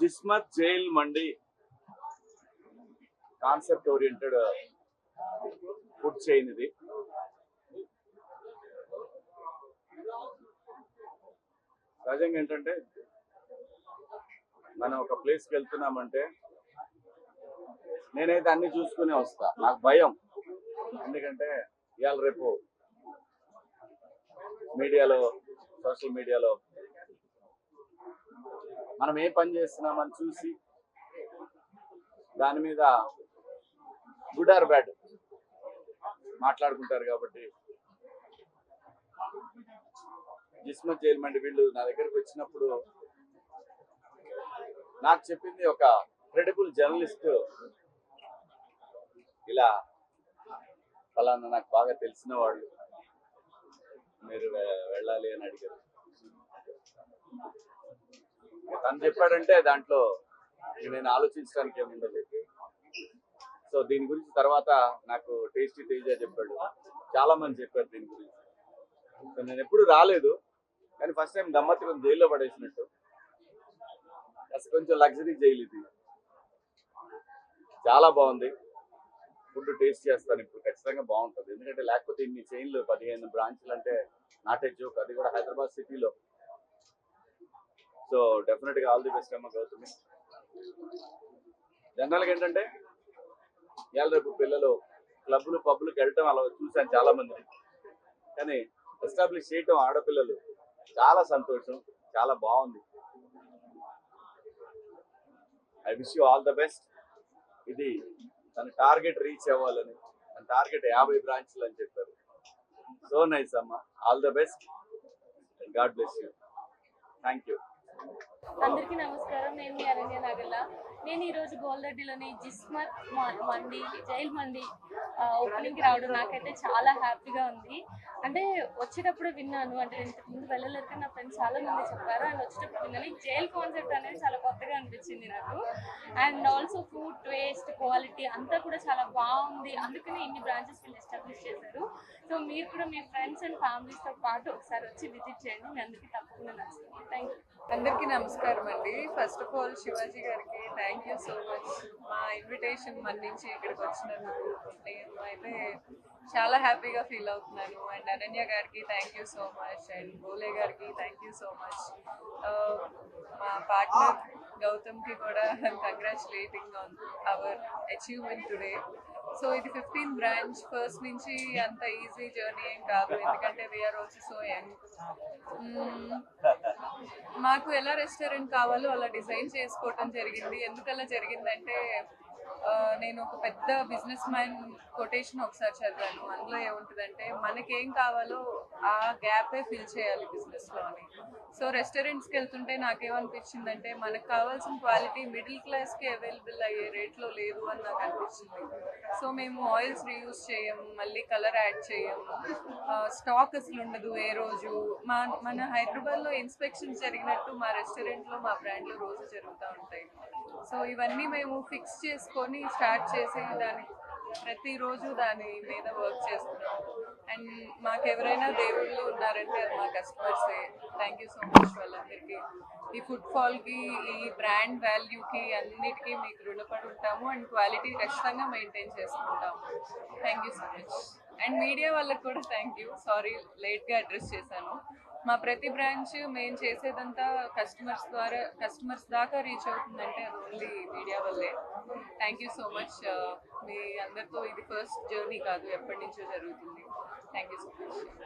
Jismat Jail Mandi. Concept oriented food chain ఇది. సహజంగా ఏంటంటే మనం ఒక ప్లేస్కి వెళ్తున్నామంటే నేనైతే అన్ని చూసుకునే వస్తా. నాకు భయం. ఎందుకంటే ఇవాళ రేపు మీడియాలో సోషల్ మీడియాలో మనం ఏ పని చేస్తున్నామని చూసి దాని మీద గుడ్ ఆర్ బ్యాడ్ మాట్లాడుకుంటారు కాబట్టి జిస్మత్ జైల్ వీళ్ళు నా దగ్గరికి వచ్చినప్పుడు నాకు చెప్పింది ఒక క్రెడిబుల్ జర్నలిస్ట్ ఇలా ఫలానా నాకు బాగా తెలిసిన వాళ్ళు మీరు వె- వెళ్ళాలి అని అడిగారు. తను చెప్పాడంటే దాంట్లో నేను ఆలోచించడానికి ఏముండదు. సో దీని గురించి తర్వాత నాకు టేస్టీ తేజ చెప్పాడు. చాలా మంది చెప్పారు దీని గురించి. సో నేను ఎప్పుడు రాలేదు కానీ ఫస్ట్ టైం గమ్మత్తుగా జైల్లో పడేసినట్టు. అసలు కొంచెం లగ్జరీ జైలు ఇది. చాలా బాగుంది. ఫుడ్ టేస్ట్ చేస్తాను ఇప్పుడు ఖచ్చితంగా బాగుంటుంది. ఎందుకంటే లేకపోతే ఇన్ని చైన్లు పదిహేను బ్రాంచ్లు అంటే నాటే జోక్ అది కూడా హైదరాబాద్ సిటీలో సో డెఫినెట్గా ఆల్ ది బెస్ట్ అమ్మ గౌతమి. జనరల్గా ఏంటంటే ఇవాళ రేపు పిల్లలు క్లబ్లు పబ్లకు వెళ్ళటం అలా చూశాను చాలా మంది కానీ ఎస్టాబ్లిష్ చేయటం ఆడపిల్లలు చాలా సంతోషం చాలా బాగుంది. I wish you all the best. ఇది తన టార్గెట్ రీచ్ అవ్వాలని తన టార్గెట్ యాభై బ్రాంచ్లు అని చెప్పారు. సో నైస్ అమ్మ. All the best. God bless you. Thank you అందరికీ నమస్కారం. నేను మీ అరణ్య నాగల్ల. నేను ఈరోజు గోల్దడ్డిలోని జిస్మత్ మండి జైల్ మండి ఓపెనింగ్కి రావడం నాకైతే చాలా హ్యాపీగా ఉంది. అంటే వచ్చేటప్పుడు విన్నాను. అంటే ఇంతకు ముందు వెళ్ళలేదు కానీ నా ఫ్రెండ్స్ చాలా మంది చెప్పారు. అండ్ వచ్చేటప్పుడు విన్నాను. జైల్ కాన్సెప్ట్ అనేది చాలా కొత్తగా అనిపించింది నాకు. And also food taste quality అంతా కూడా చాలా బాగుంది. అందుకనే ఇన్ని బ్రాంచెస్ వీళ్ళు ఎస్టాబ్లిష్ చేశారు. సో మీరు కూడా మీ ఫ్రెండ్స్ అండ్ ఫ్యామిలీస్తో పాటు ఒకసారి వచ్చి విజిట్ చేయండి. మీ అందరికీ తప్పకుండా నచ్చుతుంది. థ్యాంక్ యూ అందరికీ నమస్కారం అండి. ఫస్ట్ ఆఫ్ ఆల్ శివాజీ గారికి థ్యాంక్ యూ సో మచ్ మా ఇన్విటేషన్ మన్నించి ఇక్కడికి వచ్చినందుకు నేను అయితే చాలా హ్యాపీగా ఫీల్ అవుతున్నాను. అండ్ అనన్య గారికి thank you so much and Bole గారికి థ్యాంక్ యూ సో మచ్ మా పార్ట్నర్ గౌతమ్కి కూడా congratulating on our achievement today so ఇది ఫిఫ్టీన్ బ్రాంచ్. ఫస్ట్ నుంచి అంత ఈజీ జర్నీ ఏం కాదు. ఎందుకంటే వీఆర్ ఆల్సో సో యంగ్ మాకు ఎలా రెస్టారెంట్ కావాలో అలా డిజైన్ చేసుకోవటం జరిగింది. ఎందుకలా జరిగిందంటే నేను ఒక పెద్ద బిజినెస్ మ్యాన్ కొటేషన్ ఒకసారి చదివాను. అందులో ఏముంటుందంటే మనకేం కావాలో ఆ గ్యాపే ఫిల్ చేయాలి బిజినెస్లో అని. సో రెస్టారెంట్స్కి వెళ్తుంటే నాకేమనిపించిందంటే మనకు కావాల్సిన క్వాలిటీ మిడిల్ క్లాస్కి అవైలబుల్ అయ్యే రేట్లో లేదు అని నాకు అనిపించింది. సో మేము ఆయిల్స్ రీయూస్ చేయము మళ్ళీ కలర్ యాడ్ చేయము. స్టాక్ అసలు ఉండదు ఏ రోజు. మా మన హైదరాబాద్లో ఇన్స్పెక్షన్ జరిగినట్టు మా రెస్టారెంట్లో మా బ్రాండ్లో రోజు జరుగుతూ ఉంటాయి. సో ఇవన్నీ మేము ఫిక్స్ చేసుకొని స్టార్ట్ చేసి దాని ప్రతిరోజు దాని మీద వర్క్ చేస్తున్నాం. అండ్ మాకు ఎవరైనా దేవుళ్ళు ఉన్నారంటే అది మా కస్టమర్సే థ్యాంక్ యూ సో మచ్ వాళ్ళందరికీ. ఈ ఫుడ్ ఫాల్కి ఈ బ్రాండ్ వాల్యూకి అన్నిటికీ మీకు రుణపడి ఉంటాము అండ్ క్వాలిటీ ఖచ్చితంగా మెయింటైన్ చేసుకుంటాము. Thank you so much and media వాళ్ళకి కూడా థ్యాంక్ యూ సారీ లేట్గా అడ్రస్ చేశాను. మా ప్రతి బ్రాంచ్ మేము చేసేదంతా కస్టమర్స్ ద్వారా కస్టమర్స్ దాకా రీచ్ అవుతుందంటే అది ఓన్లీ మీడియా వల్లే. థ్యాంక్ యూ సో మచ్ మీ అందరితో ఇది ఫస్ట్ జర్నీ కాదు ఎప్పటి నుంచో జరుగుతుంది. Thank you so much